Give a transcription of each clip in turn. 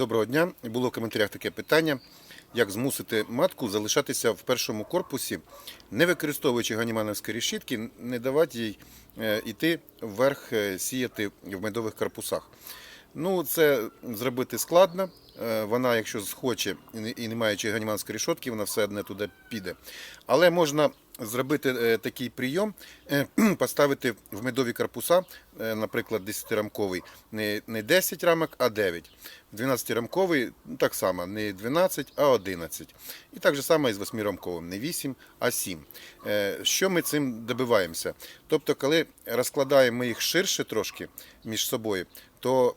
Доброго дня. Було в коментарях таке питання, як змусити матку залишатися в першому корпусі, не використовуючи ганімановські решітки, не давати їй е, іти вверх е, сіяти в медових корпусах. Ну, це зробити складно. Е, Вона, якщо схоче і не- маючи ганіманської решетки, вона все одне туди піде. Але можна зробити е, такий прийом, е, поставити в медові корпуса, е, наприклад, 10-рамковий, не, не 10 рамок, а 9. 12-рамковий ну, так само, не 12, а 11. І так же само і з 8-рамковим, не 8, а 7. Е, Що ми цим добиваємося? Тобто, коли розкладаємо їх ширше трошки між собою, то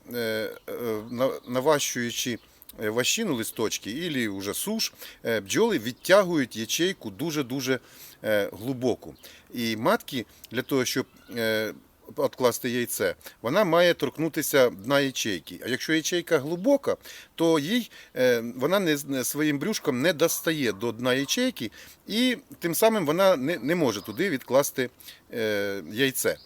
наващуючи е, ващину листочки і уже суш, е, бджоли відтягують ячейку дуже-дуже глибоко. глибоку. І матки для того, щоб відкласти яйце, вона має торкнутися дна ячейки. А якщо ячейка глибока, то їй е, вона не своїм брюшком не достає до дна ячейки, і тим самим вона не, не може туди відкласти е, яйце.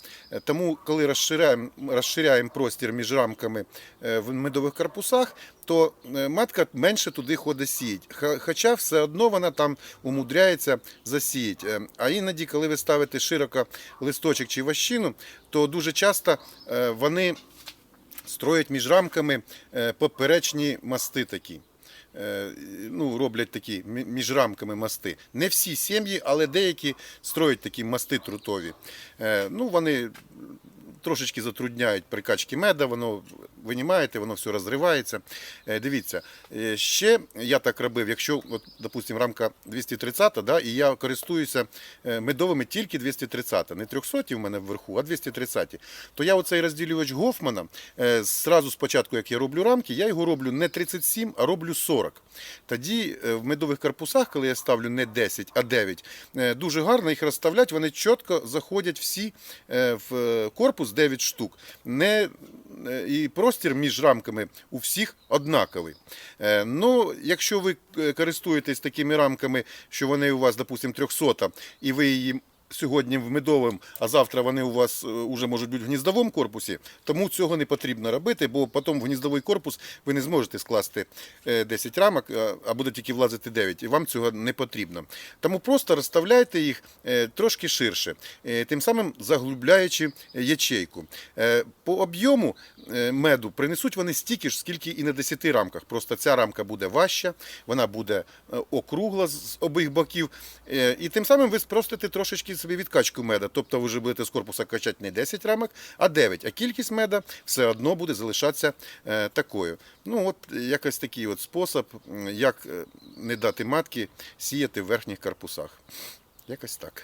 Тому, коли розширяємо, розширяємо простір між рамками е, в медових корпусах, то матка менше туди ходить сіять. Хоча все одно вона там умудряється засіяти. А іноді, коли ви ставите широко листочок чи ващину, то дуже часто е, вони строять між рамками е, поперечні мости такі. Е, Ну, роблять такі між рамками мости. Не всі сім'ї, але деякі строять такі мости трутові. Ну, вони трошечки затрудняють прикачки меда, воно винімаєте, воно все розривається. Е, Дивіться, е, ще я так робив, якщо, от, допустимо, рамка 230, да, і я користуюся е, медовими тільки 230, не 300 в мене вверху, а 230, то я оцей розділювач Гофмана, зразу спочатку, як я роблю рамки, я його роблю не 37, а роблю 40. Тоді в медових корпусах, коли я ставлю не 10, а 9, е, дуже гарно їх розставляти, вони чітко заходять всі в корпус 9 штук. Не, і простір між рамками у всіх однаковий. Е, Ну, якщо ви е, користуєтесь такими рамками, що вони у вас, допустимо, 300, і ви її сьогодні в медовому, а завтра вони у вас вже можуть бути в гніздовому корпусі, тому цього не потрібно робити, бо потім в гніздовий корпус ви не зможете скласти е, 10 рамок, а- а буде тільки влазити 9, і вам цього не потрібно. Тому просто розставляйте їх е, трошки ширше, е, тим самим заглубляючи ячейку. Е, По об'єму е, меду принесуть вони стільки ж, скільки і на 10 рамках. Просто ця рамка буде важча, вона буде е, округла з обох боків. е, І тим самим ви спростите трошечки собі відкачку меда. Тобто ви вже будете з корпуса качати не 10 рамок, а 9. А кількість меда все одно буде залишатися е, такою. Ну, от якось такий от спосіб, як е, не дати матки сіяти в верхніх корпусах. Якось так.